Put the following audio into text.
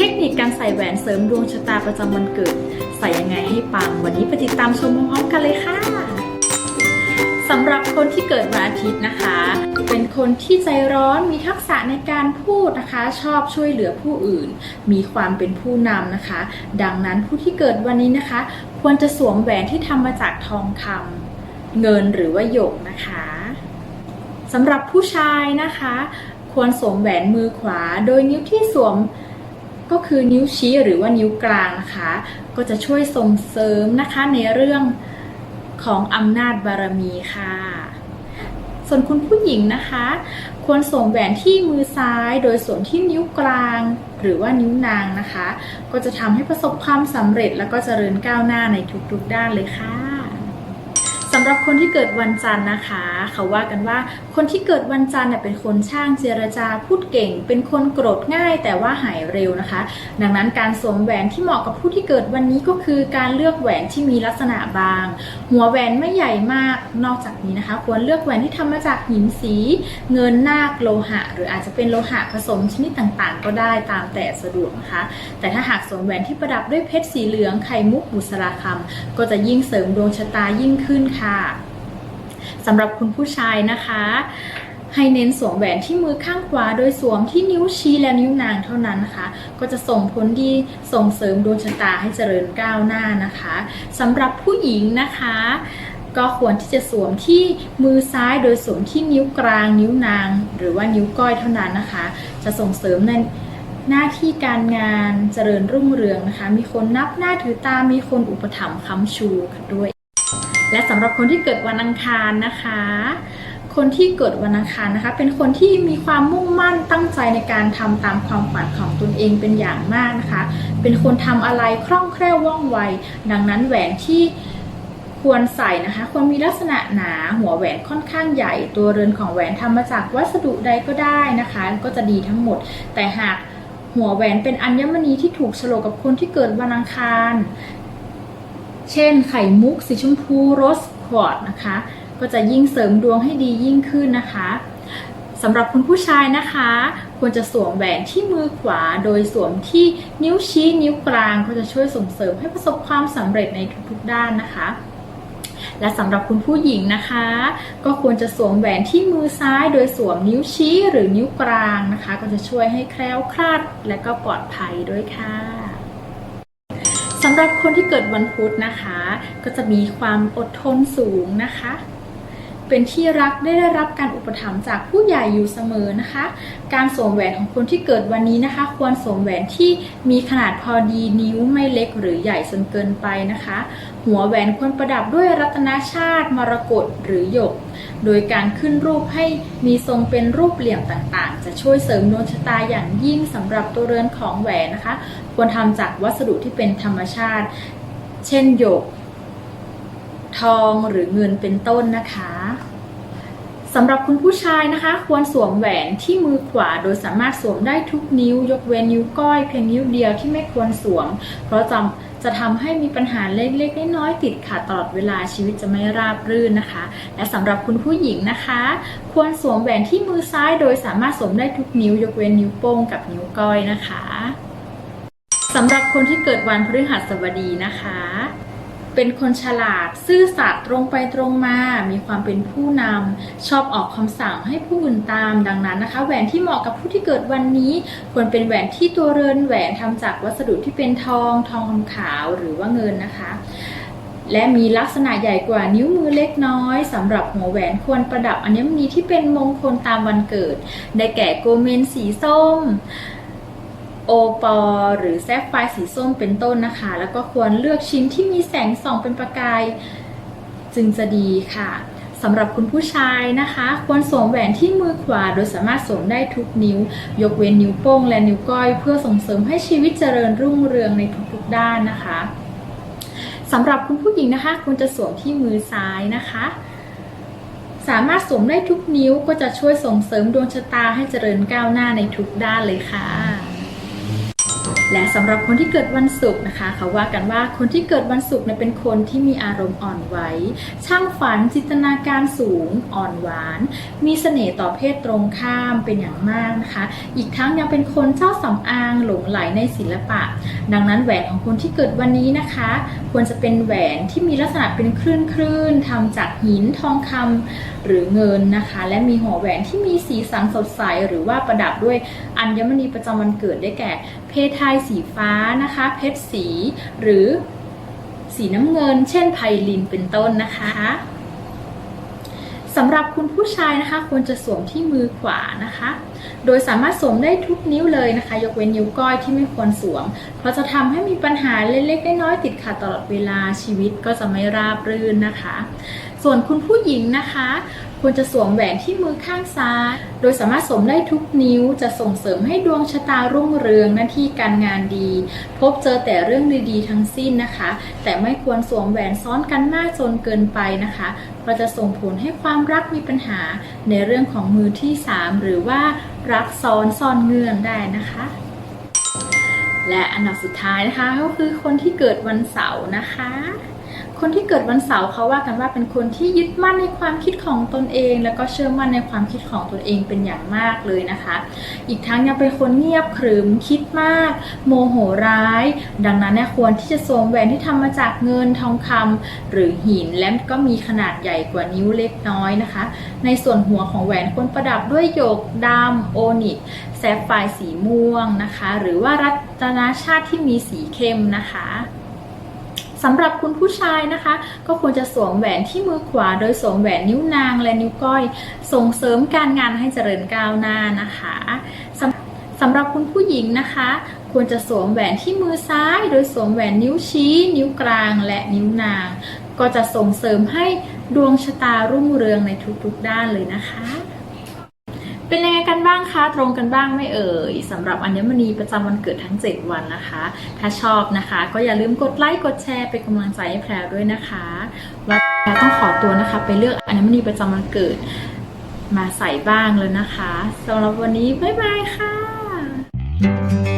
เทคนิคการใส่แหวนเสริมดวงชะตาประจำวันเกิด ใส่ยังไงให้ปัง วันนี้ไปติดตามชมพร้อมกันเลยค่ะสำหรับคนที่เกิดวันอาทิตย์นะคะ เป็นคนที่ใจร้อนมีทักษะในการพูดนะคะ ชอบช่วยเหลือผู้อื่น มีความเป็นผู้นำนะคะ ดังนั้นผู้ที่เกิดวันนี้นะคะ ควรจะสวมแหวนที่ทำมาจากทองคำเงินหรือว่าหยกนะคะสำหรับผู้ชายนะคะ ควรสวมแหวนมือขวา โดยนิ้วที่สวม ก็คือนิ้วชี้หรือว่านิ้วกลางนะคะ ก็จะช่วยส่งเสริมนะคะในเรื่องของอำนาจบารมีค่ะ ส่วนคุณผู้หญิงนะคะ ควรสวมแหวนที่มือซ้าย โดยสวมที่นิ้วกลาง หรือว่านิ้วนางนะคะ ก็จะทำให้ประสบความสำเร็จและก็เจริญก้าวหน้าในทุกๆด้านเลยค่ะ สำหรับคนที่เกิดวันจันทร์นะคะ เขาว่ากันว่าคนที่เกิดวันจันทร์เนี่ยเป็นคนช่างเจรจาพูดเก่ง เป็นคนโกรธง่ายแต่ว่าหายเร็วนะคะ ดังนั้นการสวมแหวนที่เหมาะกับผู้ที่เกิดวันนี้ก็คือการเลือกแหวนที่มีลักษณะบาง หัวแหวนไม่ใหญ่มากนอกจากนี้นะคะ ควรเลือกแหวนที่ทำมาจากหินสี เงินนาคโลหะ หรืออาจจะเป็นโลหะผสมชนิดต่างๆ ก็ได้ตามแต่สะดวกนะคะ แต่ถ้าหากสวมแหวนที่ประดับด้วยเพชรสีเหลืองไข่มุกบุษราคำก็จะยิ่งเสริมดวงชะตายิ่งขึ้นค่ะสำหรับคุณผู้ชายนะคะ ให้เน้นสวมแหวนที่มือข้างขวา โดยสวมที่นิ้วชี้และนิ้วนางเท่านั้นนะคะ ก็จะส่งผลดีส่งเสริมดวงชะตาให้เจริญก้าวหน้านะคะสำหรับผู้หญิงนะคะก็ควรที่จะสวมที่มือซ้ายโดยสวมที่นิ้วกลาง นิ้วนาง หรือว่านิ้วก้อยเท่านั้นนะคะ จะส่งเสริมในหน้าที่การงานเจริญรุ่งเรืองนะคะ มีคนนับหน้าถือตา มีคนอุปถัมภ์ค้ำชูกันด้วย และสำหรับคนที่เกิดวันอังคารนะคะ คนที่เกิดวันอังคารนะคะ เป็นคนที่มีความมุ่งมั่นตั้งใจในการทำตามความฝันของตนเองเป็นอย่างมากนะคะ เป็นคนทำอะไรคล่องแคล่วว่องไว ดังนั้นแหวนที่ควรใส่นะคะควรมีลักษณะหนาหัวแหวนค่อนข้างใหญ่ ตัวเรือนของแหวนทำมาจากวัสดุใดก็ได้นะคะ ก็จะดีทั้งหมด แต่หากหัวแหวนเป็นอัญมณีที่ถูกโฉลกกับคนที่เกิดวันอังคาร เช่นไข่มุกสีชมพูโรสควอตนะคะ ก็จะยิ่งเสริมดวงให้ดียิ่งขึ้นนะคะสำหรับคุณผู้ชายนะคะ ควรจะสวมแหวนที่มือขวา โดยสวมที่นิ้วชี้นิ้วกลางก็จะช่วยส่งเสริมให้ประสบความสำเร็จในทุกๆด้านนะคะและสำหรับคุณผู้หญิงนะคะ ก็ควรจะสวมแหวนที่มือซ้ายโดยสวมนิ้วชี้หรือนิ้วกลางนะคะ ก็จะช่วยให้แคล้วคลาดและก็ปลอดภัยด้วยค่ะำหรับคนที่เกิดวันพุธนะคะ ก็จะมีความอดทนสูงนะคะ เป็นที่รักได้ได้รับการอุปถัมภ์จากผู้ใหญ่อยู่เสมอนะคะ การสวมแหวนของคนที่เกิดวันนี้นะคะ ควรสวมแหวนที่มีขนาดพอดีนิ้วไม่เล็กหรือใหญ่จนเกินไปนะคะ หัวแหวนควรประดับด้วยรัตนชาติมรกตหรือหยก โดยการขึ้นรูปให้มีทรงเป็นรูปเหลี่ยมต่างๆ จะช่วยเสริมดวงชะตาอย่างยิ่งสำหรับตัวเรือนของแหวนนะคะ ควรทำจากวัสดุที่เป็นธรรมชาติ เช่นหยก ทองหรือเงินเป็นต้นนะคะสำหรับคุณผู้ชายนะคะ ควรสวมแหวนที่มือขวา โดยสามารถสวมได้ทุกนิ้วยกเว้นนิ้วก้อยเพียงนิ้วเดียวที่ไม่ควรสวม เพราะจะ จะทำให้มีปัญหาเล็กๆน้อยๆติดขัดตลอดเวลาชีวิตจะไม่ราบรื่นนะคะ และสำหรับคุณผู้หญิงนะคะ ควรสวมแหวนที่มือซ้ายโดยสามารถสวมได้ทุกนิ้วยกเว้นนิ้วโป้งกับนิ้วก้อยนะคะสำหรับคนที่เกิดวันพฤหัสบดีนะคะ เป็นคนฉลาด ซื่อสัตย์ตรงไปตรงมา มีความเป็นผู้นำชอบออกคำสั่งให้ผู้อื่นตาม ดังนั้นนะคะ แหวนที่เหมาะกับผู้ที่เกิดวันนี้ ควรเป็นแหวนที่ตัวเรือนแหวนทำจากวัสดุที่เป็นทอง ทองคำขาวหรือว่าเงินนะคะและมีลักษณะใหญ่กว่านิ้วมือเล็กน้อยสำหรับหัวแหวนควรประดับอัญมณีที่เป็นมงคลตามวันเกิด ได้แก่โกเมนสีส้ม โอปอหรือแซฟไฟสีส้มเป็นต้นนะคะ แล้วก็ควรเลือกชิ้นที่มีแสงส่องเป็นประกาย จึงจะดีค่ะสำหรับคุณผู้ชายนะคะ ควรสวมแหวนที่มือขวา โดยสามารถสวมได้ทุกนิ้ว ยกเว้นนิ้วโป้งและนิ้วก้อย เพื่อส่งเสริมให้ชีวิตเจริญรุ่งเรืองในทุกๆด้านนะคะสำหรับคุณผู้หญิงนะคะควรจะสวมที่มือซ้ายนะคะ สามารถสวมได้ทุกนิ้วก็จะช่วยส่งเสริมดวงชะตาให้เจริญก้าวหน้าในทุกด้านเลยค่ะ และสำหรับคนที่เกิดวันศุกร์นะคะเขาว่ากันว่าคนที่เกิดวันศุกร์เนี่ยเป็นคนที่มีอารมณ์อ่อนไหวช่างฝันจินตนาการสูงอ่อนหวาน มีเสน่ห์ต่อเพศตรงข้ามเป็นอย่างมากนะคะ อีกทั้งยังเป็นคนเจ้าสำอางหลงไหลในศิลปะ ดังนั้นแหวนของคนที่เกิดวันนี้นะคะ ควรจะเป็นแหวนที่มีลักษณะเป็นคลื่นคลื่นๆทำจากหินทองคำหรือเงินนะคะ และมีหัวแหวนที่มีสีสันสดใสหรือว่าประดับด้วยอัญมณีประจำวันเกิดได้แก่เพทายสีฟ้านะคะ เพชรสี หรือสีน้ำเงิน เช่นไพลินเป็นต้นนะคะสำหรับคุณผู้ชายนะคะควรจะสวมที่มือขวานะคะ โดยสามารถสวมได้ทุกนิ้วเลยนะคะ ยกเว้นนิ้วก้อยที่ไม่ควรสวม เพราะจะทำให้มีปัญหาเล็กๆน้อยๆติดขัดตลอดเวลาชีวิตก็จะไม่ราบรื่นนะคะ ส่วนคุณผู้หญิงนะคะ ควรจะสวมแหวนที่มือข้างซ้าย โดยสามารถสวมได้ทุกนิ้ว จะส่งเสริมให้ดวงชะตารุ่งเรืองหน้าที่การงานดี พบเจอแต่เรื่องดีๆทั้งสิ้นนะคะ แต่ไม่ควรสวมแหวนซ้อนกันมากจนเกินไปนะคะเพราะจะส่งผลให้ความรักมีปัญหาในเรื่องของมือที่ 3 หรือว่ารักซ้อนซ่อนเงื่อนได้นะคะและอันดับสุดท้ายนะคะก็คือคนที่เกิดวันเสาร์นะคะ คนที่เกิดวันเสาร์เขาว่ากันว่าเป็นคนที่ยึดมั่นในความคิดของตนเอง แล้วก็เชื่อมั่นในความคิดของตนเองเป็นอย่างมากเลยนะคะ อีกทั้งยังเป็นคนเงียบขรึมคิดมาก โมโหร้าย ดังนั้นเนี่ยควรที่จะสวมแหวนที่ทำมาจากเงินทองคำหรือหินและก็มีขนาดใหญ่กว่านิ้วเล็กน้อยนะคะ ในส่วนหัวของแหวนควรประดับด้วยหยกดำโอนิกแซฟไฟร์สีม่วงนะคะ หรือว่ารัตนาชาติที่มีสีเข้มนะคะ สำหรับคุณผู้ชายนะคะ ก็ควรจะสวมแหวนที่มือขวา โดยสวมแหวนนิ้วนางและนิ้วก้อย ส่งเสริมการงานให้เจริญก้าวหน้านะคะสำสำหรับคุณผู้หญิงนะคะ ควรจะสวมแหวนที่มือซ้าย โดยสวมแหวนนิ้วชี้ นิ้วกลางและนิ้วนาง ก็จะส่งเสริมให้ดวงชะตารุ่งเรืองในทุกๆด้านเลยนะคะ เป็นยังไงกันบ้างคะ ตรงกันบ้างไหม่เอ่ยสำหรับอัญมณีประจำวันเกิดทั้ง 7 วันนะคะ ถ้าชอบนะคะ ก็อย่าลืมกดไลค์กดแชร์เป็นกำลังใจให้แพรด้วยนะคะว่าแพรต้องขอตัวนะคะ ไปเลือกอัญมณีประจำวันเกิดมาใส่บ้างเลยนะคะสำหรับวันนี้บ๊ายบายค่ะ